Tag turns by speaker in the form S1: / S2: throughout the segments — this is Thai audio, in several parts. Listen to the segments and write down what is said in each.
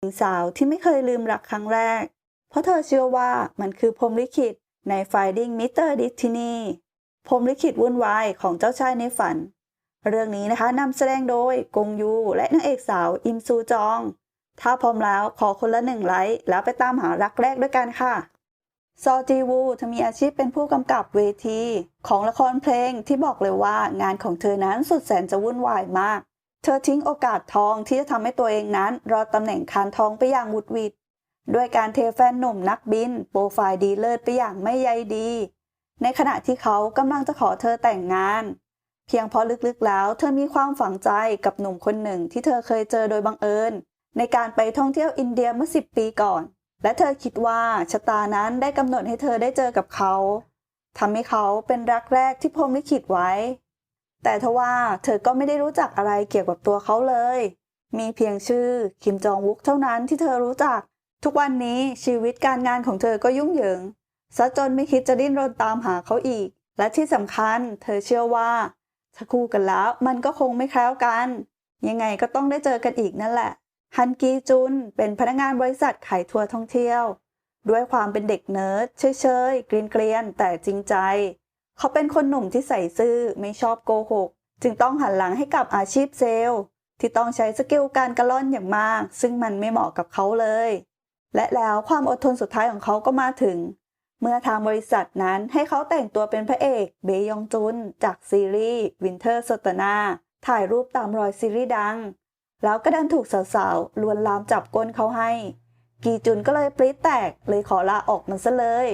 S1: หญิงสาวที่ไม่เคยลืมรักครั้งแรก เพราะเธอเชื่อว่ามันคือพรหมลิขิตใน Finding Mr. Destiny พรหมลิขิตวุ่นวายของเจ้าชายในฝัน เรื่องนี้นะคะนำแสดงโดยกงยูและนางเอกสาวอิมซูจอง ถ้าพร้อมแล้วขอคนละหนึ่งไลค์แล้วไปตามหารักแรกด้วยกันค่ะ ซอจีวูเธอมีอาชีพเป็นผู้กำกับเวที ของละครเพลงที่บอกเลยว่างานของเธอนั้นสุดแสนจะวุ่นวายมาก ธอทิ้งโอกาสทองที่จะทำให้ตัวเองนั้น รอตำแหน่งคานทองไปอย่างหวุดหวิดด้วยการเทแฟนหนุ่มนักบิน โปรไฟล์ดีเลิศไปอย่างไม่ใยดี ในขณะที่เขากำลังจะขอเธอแต่งงาน เพียงเพราะลึกๆแล้ว เธอมีความฝังใจกับหนุ่มคนหนึ่งที่เธอเคยเจอโดยบังเอิญ ในการไปท่องเที่ยวอินเดียเมื่อ 10 ปีก่อน และเธอคิดว่าชะตานั้นได้กำหนดให้เธอได้เจอกับเขาทำให้เขาเป็นรักแรกที่พรมลิขิตไว้ แต่ทว่าเธอก็ไม่ได้รู้จักอะไรเกี่ยวกับตัวเขาเลย มีเพียงชื่อคิมจองวุกเท่านั้นที่เธอรู้จัก ทุกวันนี้ชีวิตการงานของเธอก็ยุ่งเหยิงซะจนไม่คิดจะดิ้นรนตามหาเขาอีก และที่สำคัญ เธอเชื่อว่าถ้าคู่กันแล้วมันก็คงไม่แคล้วกัน ยังไงก็ต้องได้เจอกันอีกนั่นแหละ ฮันกีจุนเป็นพนักงานบริษัทขายทัวร์ท่องเที่ยว ด้วยความเป็นเด็กเนิร์ดเฉยๆเกรียนๆแต่จริงใจ เขาเป็นคนหนุ่มที่ใส่ซื่อไม่ชอบโกหก จึงต้องหันหลังให้กับอาชีพเซลล์ ที่ต้องใช้สกิลการกระล่อนอย่างมาก ซึ่งมันไม่เหมาะกับเขาเลย และแล้วความอดทนสุดท้ายของเขาก็มาถึง เมื่อทางบริษัทนั้นให้เขาแต่งตัวเป็นพระเอกเบยองจุน จากซีรีส์วินเทอร์สตนาถ่ายรูปตามรอยซีรีส์ดัง แล้วก็ดันถูกสาวๆลวนลามจับก้นเขาให้ กีจุนก็เลยปริแตกเลยขอลาออกมันซะเลย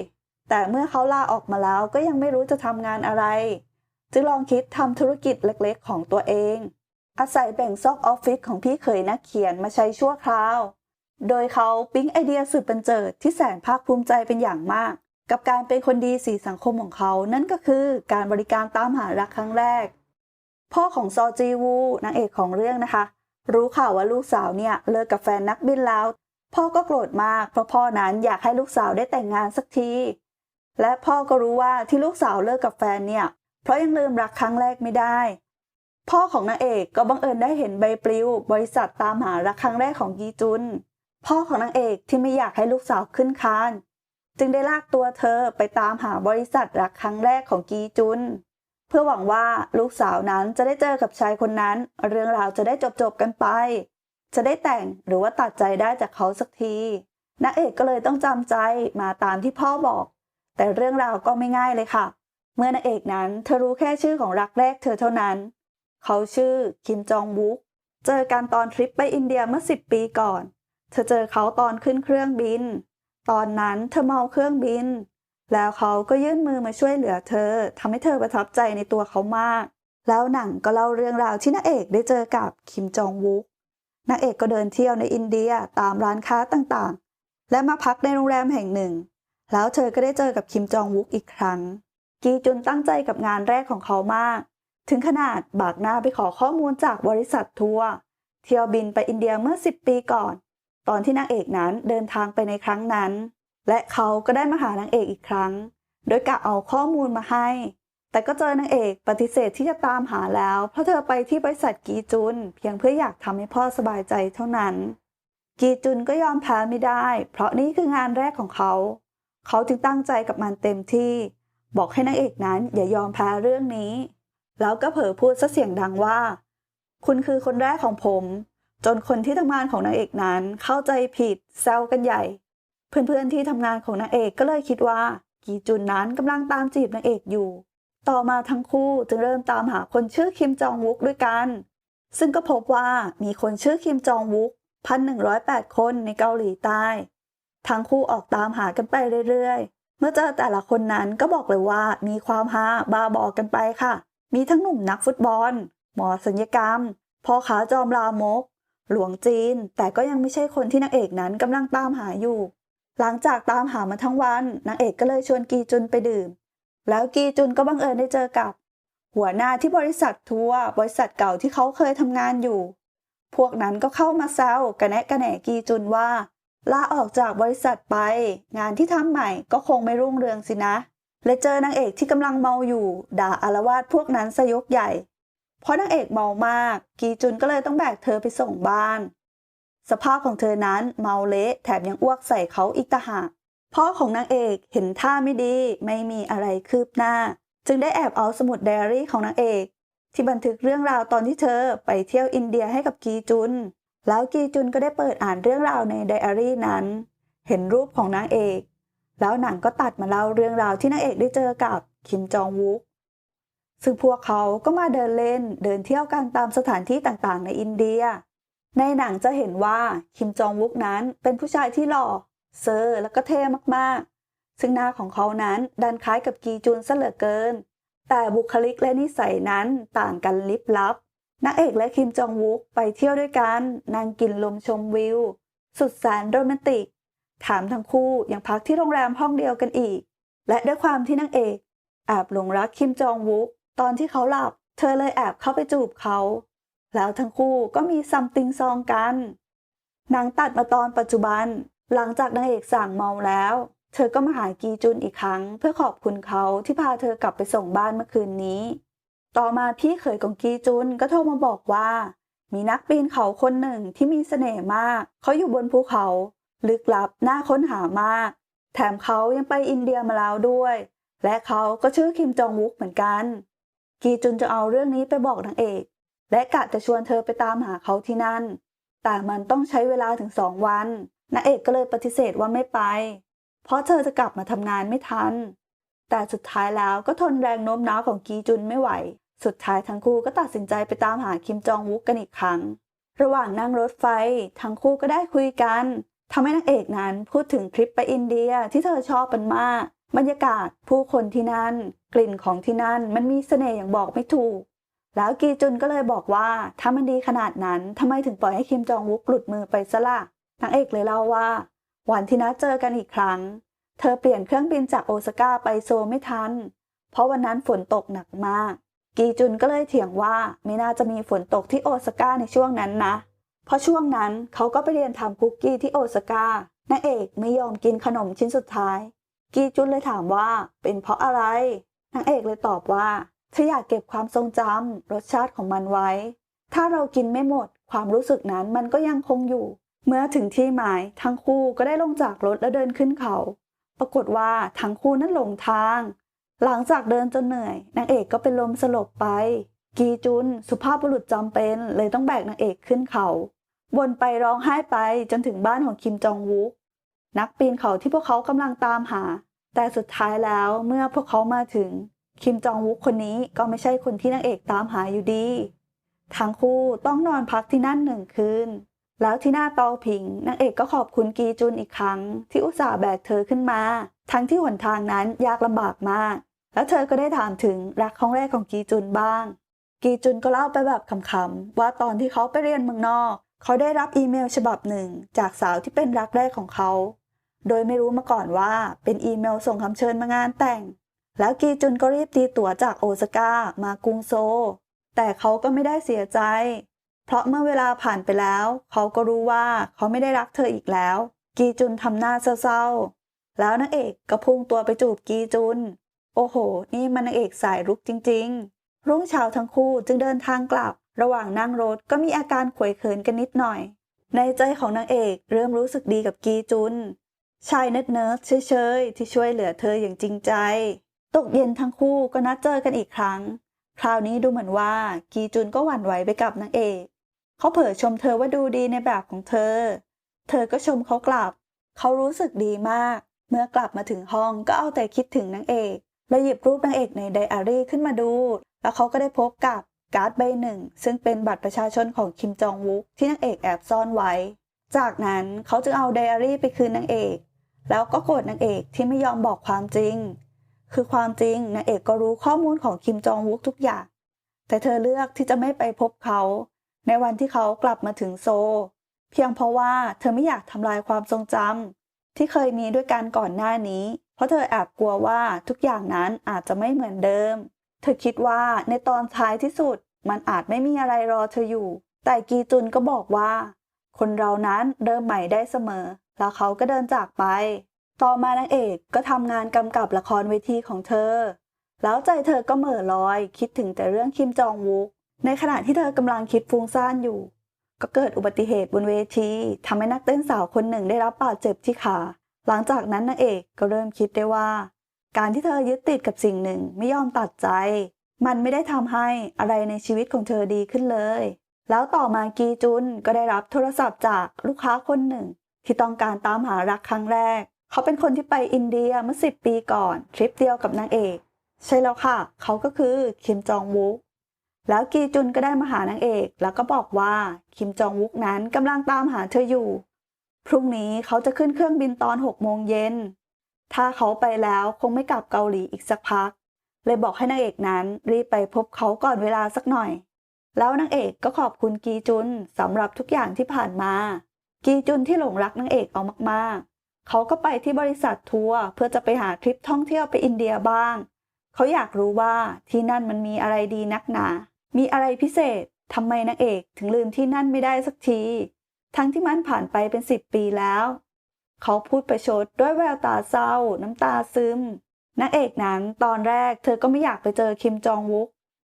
S1: แต่เมื่อเขาลาออกมาแล้วก็ยังไม่รู้จะทำงานอะไร จึงลองคิดทำธุรกิจเล็กๆ ของตัวเอง อาศัยแบ่งซอกออฟฟิศของพี่เขยนักเขียนมาใช้ชั่วคราว โดยเขาปิ๊งไอเดียสุดบันเจิดที่แสนภาคภูมิใจเป็นอย่างมาก กับการเป็นคนดีสีสังคมของเขา นั่นก็คือการบริการตามหารักครั้งแรก พ่อของซอจีวูนางเอกของเรื่องนะคะ รู้ข่าวว่าลูกสาวเนี่ยเลิกกับแฟนนักบินแล้ว พ่อก็โกรธมากเพราะพ่อนั้นอยากให้ลูกสาวได้แต่งงานสักที และพ่อก็รู้ว่าที่ลูกสาวเลิกกับแฟนเนี่ยเพราะยังลืมรักครั้งแรกไม่ได้ พ่อของนางเอกก็บังเอิญได้เห็นใบปลิว บริษัทตามหารักครั้งแรกของยีจุน พ่อของนางเอกที่ไม่อยากให้ลูกสาวขึ้นคานจึงได้ลากตัวเธอไปตามหาบริษัทรักครั้งแรกของกีจุน เพื่อหวังว่าลูกสาวนั้นจะได้เจอกับชายคนนั้น เรื่องราวจะได้จบๆกันไป จะได้แต่งหรือว่าตัดใจได้จากเขาสักทีนางเอกก็เลยต้องจำใจมาตามที่พ่อบอก แต่เรื่องราวก็ไม่ง่ายเลยค่ะ เมื่อนางเอกนั้นเธอรู้แค่ชื่อของรักแรกเธอเท่านั้น เขาชื่อคิมจองวุกเจอกันตอนทริปไปอินเดียเมื่อสิบปีก่อน เธอเจอเขาตอนขึ้นเครื่องบิน ตอนนั้นเธอเมาเครื่องบิน แล้วเขาก็ยื่นมือมาช่วยเหลือเธอทำให้เธอประทับใจในตัวเขามาก แล้วหนังก็เล่าเรื่องราวที่นางเอกได้เจอกับคิมจองวุกนางเอกก็เดินเที่ยวในอินเดียตามร้านค้าต่างๆ และมาพักในโรงแรมแห่งหนึ่ง แล้วเธอก็ได้เจอกับคิมจองวุกอีกครั้ง กีจุนตั้งใจกับงานแรกของเขามาก ถึงขนาดบากหน้าไปขอข้อมูลจากบริษัททัวร์เที่ยวบินไปอินเดียเมื่อ 10 ปีก่อน ตอนที่นางเอกนั้นเดินทางไปในครั้งนั้น และเขาก็ได้มาหานางเอกอีกครั้ง โดยกะเอาข้อมูลมาให้ แต่ก็เจอนางเอกปฏิเสธที่จะตามหาแล้ว เพราะเธอไปที่บริษัทกีจุน เพียงเพื่ออยากทำให้พ่อสบายใจเท่านั้น กีจุนก็ยอมแพ้ไม่ได้ เพราะนี่คืองานแรกของเขา เขาจึงตั้งใจกับมันเต็มที่ บอกให้นางเอกนั้นอย่ายอมแพ้เรื่องนี้ แล้วก็เผลอพูดซะเสียงดังว่า คุณคือคนแรกของผม จนคนที่ทำงานของนางเอกนั้นเข้าใจผิดแซวกันใหญ่ เพื่อนๆที่ทำงานของนางเอกก็เลยคิดว่า กีจุนนั้นกำลังตามจีบนางเอกอยู่ ต่อมาทั้งคู่จึงเริ่มตามหาคนชื่อคิมจองวุกด้วยกัน ซึ่งก็พบว่ามีคนชื่อคิมจองวุกพันหนึ่งร้อยแปดคนในเกาหลีใต้ ทั้งคู่ออกตามหากันไปเรื่อยๆ เมื่อเจอแต่ละคนนั้นก็บอกเลยว่ามีความฮาบาบอกันไปค่ะ มีทั้งหนุ่มนักฟุตบอล หมอสัญญกรรมพ่อค้าจอมลามก หลวงจีน แต่ก็ยังไม่ใช่คนที่นางเอกนั้นกำลังตามหาอยู่ หลังจากตามหามาทั้งวันนางเอกก็เลยชวนกีจุนไปดื่ม แล้วกีจุนก็บังเอิญได้เจอกับ หัวหน้าที่บริษัททัวร์บริษัทเก่าที่เขาเคยทำงานอยู่ พวกนั้นก็เข้ามาแซวกระแนะกระแหนกีจุนว่า ลาออกจากบริษัทไป งานที่ทำใหม่ก็คงไม่รุ่งเรืองสินะ และเจอนางเอกที่กำลังเมาอยู่ ด่าอารวาสพวกนั้นสยกใหญ่ เพราะนางเอกเมามาก กีจุนก็เลยต้องแบกเธอไปส่งบ้าน สภาพของเธอนั้นเมาเละแถมยังอ้วกใส่เขาอีกต่างหากพ่อของนางเอกเห็นท่าไม่ดีไม่มีอะไรคืบหน้า จึงได้แอบเอาสมุดไดอารี่ของนางเอก ที่บันทึกเรื่องราวตอนที่เธอไปเที่ยวอินเดียให้กับกีจุน แล้วกีจุนก็ได้เปิดอ่านเรื่องราวในไดอารี่นั้น เห็นรูปของนางเอก แล้วหนังก็ตัดมาเล่าเรื่องราวที่นางเอกได้เจอกับคิมจองวุก ซึ่งพวกเขาก็มาเดินเล่นเดินเที่ยวกันตามสถานที่ต่างๆ ในอินเดีย ในหนังจะเห็นว่าคิมจองวุกนั้นเป็นผู้ชายที่หล่อเซอร์แล้วก็เท่มากๆ ซึ่งหน้าของเขานั้นดันคล้ายกับกีจุนซะเหลือเกิน แต่บุคลิกและนิสัยนั้นต่างกันลิบลับ นางเอกและคิมจองวุกไปเที่ยวด้วยกันนั่งกินลมชมวิว สุดแสนโรแมนติก ถามทั้งคู่ยังพักที่โรงแรมห้องเดียวกันอีก และด้วยความที่นางเอกแอบหลงรักคิมจองวุกตอนที่เขาหลับ เธอเลยแอบเข้าไปจูบเขา แล้วทั้งคู่ก็มีซัมติงซองกันนังตัดมาตอนปัจจุบัน หลังจากนางเอกสั่งเมาแล้ว เธอก็มาหากีจุนอีกครั้ง เพื่อขอบคุณเขาที่พาเธอกลับไปส่งบ้านเมื่อคืนนี้ ต่อมาพี่เขยของกีจุนก็โทรมาบอกว่า มีนักปีนเขาคนหนึ่งที่มีเสน่ห์มาก เขาอยู่บนภูเขา ลึกลับน่าค้นหามาก แถมเขายังไปอินเดียมาแล้วด้วย และเขาก็ชื่อคิมจองวุกเหมือนกัน กีจุนจะเอาเรื่องนี้ไปบอกนางเอก และกะจะชวนเธอไปตามหาเขาที่นั่น แต่มันต้องใช้เวลาถึงสองวันนางเอกก็เลยปฏิเสธว่าไม่ไป เพราะเธอจะกลับมาทำงานไม่ทัน แต่สุดท้ายแล้วก็ทนแรงโน้มน้าวของกีจุนไม่ไหว สุดท้ายทั้งคู่ก็ตัดสินใจไปตามหาคิมจองวุกกันอีกครั้ง ระหว่างนั่งรถไฟ ทั้งคู่ก็ได้คุยกันทำให้นางเอกนั้นพูดถึงทริปไปอินเดียที่เธอชอบเป็นมาก บรรยากาศผู้คนที่นั่น กลิ่นของที่นั่นมันมีเสน่ห์อย่างบอกไม่ถูก แล้วกีจุนก็เลยบอกว่าถ้ามันดีขนาดนั้นทำไมถึงปล่อยให้คิมจองวุกหลุดมือไปซะล่ะนางเอกเลยเล่าว่า วันที่นัดเจอกันอีกครั้ง เธอเปลี่ยนเครื่องบินจากโอซาก้าไปโซลไม่ทัน เพราะวันนั้นฝนตกหนักมาก กีจุนก็เลยเถียงว่าไม่น่าจะมีฝนตกที่โอซาก้าในช่วงนั้นนะ เพราะช่วงนั้นเขาก็ไปเรียนทำคุกกี้ที่โอซาก้านางเอกไม่ยอมกินขนมชิ้นสุดท้าย กีจุนเลยถามว่าเป็นเพราะอะไรนางเอกเลยตอบว่าเธออยากเก็บความทรงจำรสชาติของมันไว้ ถ้าเรากินไม่หมด ความรู้สึกนั้นมันก็ยังคงอยู่ เมื่อถึงที่หมายทั้งคู่ก็ได้ลงจากรถและเดินขึ้นเขา ปรากฏว่าทั้งคู่นั้นหลงทาง หลังจากเดินจนเหนื่อยนางเอกก็เป็นลมสลบไป กีจุนสุภาพบุรุษจำเป็นเลยต้องแบกนางเอกขึ้นเขาวนไปร้องไห้ไปจนถึงบ้านของคิมจองวุกนักปีนเขาที่พวกเขากำลังตามหา แต่สุดท้ายแล้วเมื่อพวกเขามาถึง คิมจองวุกคนนี้ก็ไม่ใช่คนที่นางเอกตามหาอยู่ดี ทั้งคู่ต้องนอนพักที่นั่นหนึ่งคืน แล้วที่หน้าเตาผิงนางเอกก็ขอบคุณกีจุนอีกครั้ง ที่อุตส่าห์แบกเธอขึ้นมา ทั้งที่หนทางนั้นยากลำบากมาก แล้วเธอก็ได้ถามถึงรักครั้งแรกของกีจุนบ้าง กีจุนก็เล่าไปแบบขำๆว่าตอนที่เขาไปเรียนเมืองนอก เขาได้รับอีเมลฉบับหนึ่งจากสาวที่เป็นรักแรกของเขา โดยไม่รู้มาก่อนว่าเป็นอีเมลส่งคำเชิญมางานแต่ง แล้วกีจุนก็รีบตีตั๋วจากโอซาก้ามากรุงโซลแต่เขาก็ไม่ได้เสียใจ เพราะเมื่อเวลาผ่านไปแล้ว เขาก็รู้ว่าเขาไม่ได้รักเธออีกแล้ว กีจุนทำหน้าเศร้า แล้วนางเอกก็พุ่งตัวไปจูบกีจุน โอ้โห นี่มันนางเอกสายรุกจริง ๆ รุ่งเช้าทั้งคู่จึงเดินทางกลับ ระหว่างนั่งรถก็มีอาการขวยเขินกันนิดหน่อย ในใจของนางเอกเริ่มรู้สึกดีกับกีจุน ชายเนิร์ดเนิร์ดเฉยๆที่ช่วยเหลือเธออย่างจริงใจ ตกเย็นทั้งคู่ก็นัดเจอกันอีกครั้ง คราวนี้ดูเหมือนว่ากีจุนก็หวั่นไหวไปกับนางเอกเขาเผยชมเธอว่าดูดีในแบบของเธอ เธอก็ชมเขากลับ เขารู้สึกดีมาก มื่อกลับมาถึงห้องก็เอาแต่คิดถึงนางเอกและหยิบรูปนางเอกในไดอารี่ขึ้นมาดู แล้วเขาก็ได้พบกับการ์ดใบหนึ่ง ซึ่งเป็นบัตรประชาชนของคิมจองวุกที่นางเอกแอบซ่อนไว้ จากนั้นเขาจึงเอาไดอารี่ไปคืนนางเอก แล้วก็โกรธนางเอกที่ไม่ยอมบอกความจริง คือความจริงนางเอกก็รู้ข้อมูลของคิมจองวุกทุกอย่าง แต่เธอเลือกที่จะไม่ไปพบเขา ในวันที่เขากลับมาถึงโซ เพียงเพราะว่าเธอไม่อยากทำลายความทรงจำ ที่เคยมีด้วยกันก่อนหน้านี้ เพราะเธอแอบกลัวว่าทุกอย่างนั้นอาจจะไม่เหมือนเดิม เธอคิดว่าในตอนท้ายที่สุด มันอาจไม่มีอะไรรอเธออยู่ แต่กีจุนก็บอกว่า คนเรานั้นเริ่มใหม่ได้เสมอ แล้วเขาก็เดินจากไป ต่อมานางเอกก็ทำงานกำกับละครเวทีของเธอ แล้วใจเธอก็เหม่อลอย คิดถึงแต่เรื่องคิมจองวุกในขณะที่เธอกำลังคิดฟุ้งซ่านอยู่ ก็เกิดอุบัติเหตุบนเวทีทำให้นักเต้นสาวคนหนึ่งได้รับบาดเจ็บที่ขา หลังจากนั้นนางเอกก็เริ่มคิดได้ว่า การที่เธอยึดติดกับสิ่งหนึ่งไม่ยอมตัดใจ มันไม่ได้ทำให้อะไรในชีวิตของเธอดีขึ้นเลย แล้วต่อมากีจุนก็ได้รับโทรศัพท์จากลูกค้าคนหนึ่ง ที่ต้องการตามหารักครั้งแรก เขาเป็นคนที่ไปอินเดียเมื่อสิบปีก่อนทริปเดียวกับนางเอก ใช่แล้วค่ะ เขาก็คือคิมจองวุก แล้วกีจุนก็ได้มาหานางเอก แล้วก็บอกว่าคิมจองวุกนั้นกำลังตามหาเธออยู่ พรุ่งนี้เขาจะขึ้นเครื่องบินตอน6โมงเย็น ถ้าเขาไปแล้วคงไม่กลับเกาหลีอีกสักพัก เลยบอกให้นางเอกนั้นรีบไปพบเขาก่อนเวลาสักหน่อย แล้วนางเอกก็ขอบคุณกีจุนสำหรับทุกอย่างที่ผ่านมา กีจุนที่หลงรักนางเอกเอามากๆ เขาก็ไปที่บริษัททัวร์เพื่อจะไปหาทริปท่องเที่ยวไปอินเดียบ้าง เขาอยากรู้ว่าที่นั่นมันมีอะไรดีนักหนา มีอะไรพิเศษทำไมนางเอกถึงลืมที่นั่นไม่ได้สักที ทั้งที่มันผ่านไปเป็นสิบปีแล้ว เขาพูดประชดด้วยแววตาเศร้า น้ำตาซึมนางเอกนั้นตอนแรกเธอก็ไม่อยากไปเจอคิมจองวุก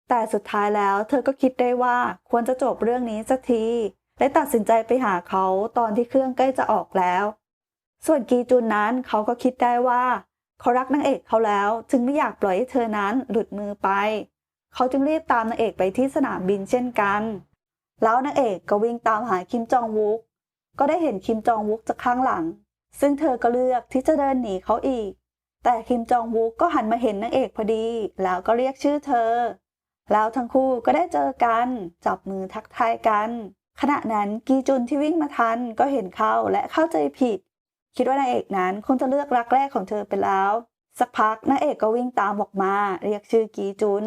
S1: แต่สุดท้ายแล้วเธอก็คิดได้ว่าควรจะจบเรื่องนี้สักทีและตัดสินใจไปหาเขาตอนที่เครื่องใกล้จะออกแล้ว ส่วนกีจุนนั้นเขาก็คิดได้ว่า เขารักนางเอกเขาแล้วจึงไม่อยากปล่อยให้เธอนั้นหลุดมือไป เขาจึงรีบตามนางเอกไปที่สนามบินเช่นกัน แล้วนางเอกก็วิ่งตามหาคิมจองวุก ก็ได้เห็นคิมจองวุกจากข้างหลัง ซึ่งเธอก็เลือกที่จะเดินหนีเขาอีก แต่คิมจองวุกก็หันมาเห็นนางเอกพอดี แล้วก็เรียกชื่อเธอ แล้วทั้งคู่ก็ได้เจอกัน จับมือทักทายกัน ขณะนั้นกีจุนที่วิ่งมาทันก็เห็นเขาและเข้าใจผิด คิดว่านางเอกนั้นคงจะเลือกรักแรกของเธอไปแล้ว สักพักนางเอกก็วิ่งตามออกมา เรียกชื่อกีจุน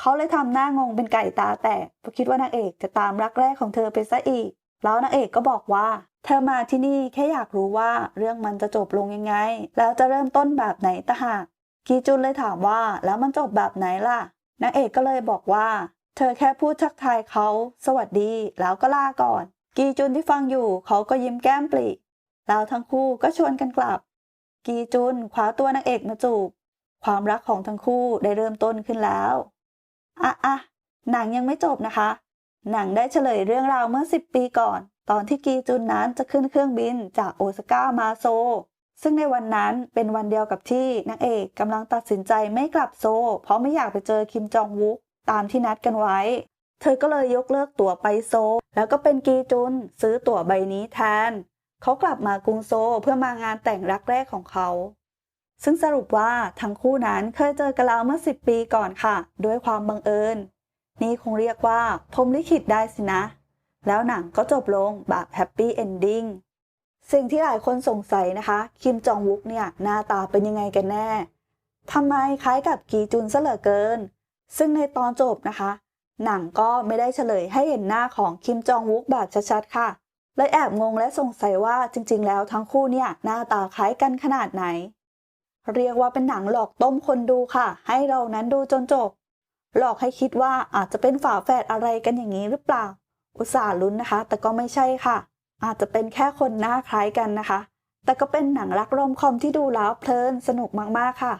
S1: เขาเลยทำหน้างงเป็นไก่ตาแตกเพราะคิดว่านางเอกจะตามรักแรกของเธอไปซะอีก แล้วนางเอกก็บอกว่า เธอมาที่นี่แค่อยากรู้ว่าเรื่องมันจะจบลงยังไง แล้วจะเริ่มต้นแบบไหนตะหากกีจุนเลยถามว่าแล้วมันจบแบบไหนล่ะนางเอกก็เลยบอกว่า เธอแค่พูดทักทายเขาสวัสดี แล้วก็ลาก่อน กีจุนที่ฟังอยู่เขาก็ยิ้มแก้มปริแล้วทั้งคู่ก็ชวนกันกลับ กีจุนคว้าตัวนางเอกมาจูบความรักของทั้งคู่ได้เริ่มต้นขึ้นแล้ว อะอะหนังยังไม่จบนะคะ หนังได้เฉลยเรื่องราวเมื่อ 10 ปีก่อน ตอนที่กีจุนนั้นจะขึ้นเครื่องบินจากโอซาก้ามาโซ ซึ่งในวันนั้นเป็นวันเดียวกับที่นางเอกกำลังตัดสินใจไม่กลับโซ เพราะไม่อยากไปเจอคิมจองวุกตามที่นัดกันไว้ เธอก็เลยยกเลิกตั๋วไปโซ แล้วก็เป็นกีจุนซื้อตั๋วใบนี้แทน เขากลับมากรุงโซเพื่อมางานแต่งรักแรกของเขา ซึ่งสรุปว่าทั้งคู่นั้นเคยเจอกันแล้วเมื่อ 10 ปีก่อนค่ะ ด้วยความบังเอิญ นี่คงเรียกว่าพรมลิขิตได้สินะ แล้วหนังก็จบลงแบบแฮปปี้เอนดิ้งสิ่งที่หลายคนสงสัยนะคะ คิมจองวุกเนี่ยหน้าตาเป็นยังไงกันแน่ทำไมคล้ายกับกีจุนซะเหลือเกิน ซึ่งในตอนจบนะคะ หนังก็ไม่ได้เฉลยให้เห็นหน้าของคิมจองวุกแบบชัดๆค่ะเลยแอบงงและสงสัยว่าจริงๆ แล้วทั้งคู่เนี่ยหน้าตาคล้ายกันขนาดไหน เรียกว่าเป็นหนังหลอกต้มคนดูค่ะ ให้เรานั้นดูจนจบ หลอกให้คิดว่าอาจจะเป็นฝาแฝดอะไรกันอย่างนี้หรือเปล่า อุตส่าห์ลุ้นนะคะ แต่ก็ไม่ใช่ค่ะ อาจจะเป็นแค่คนหน้าคล้ายกันนะคะ แต่ก็เป็นหนังรักรมคอมที่ดูแล้วเพลินสนุกมากๆค่ะ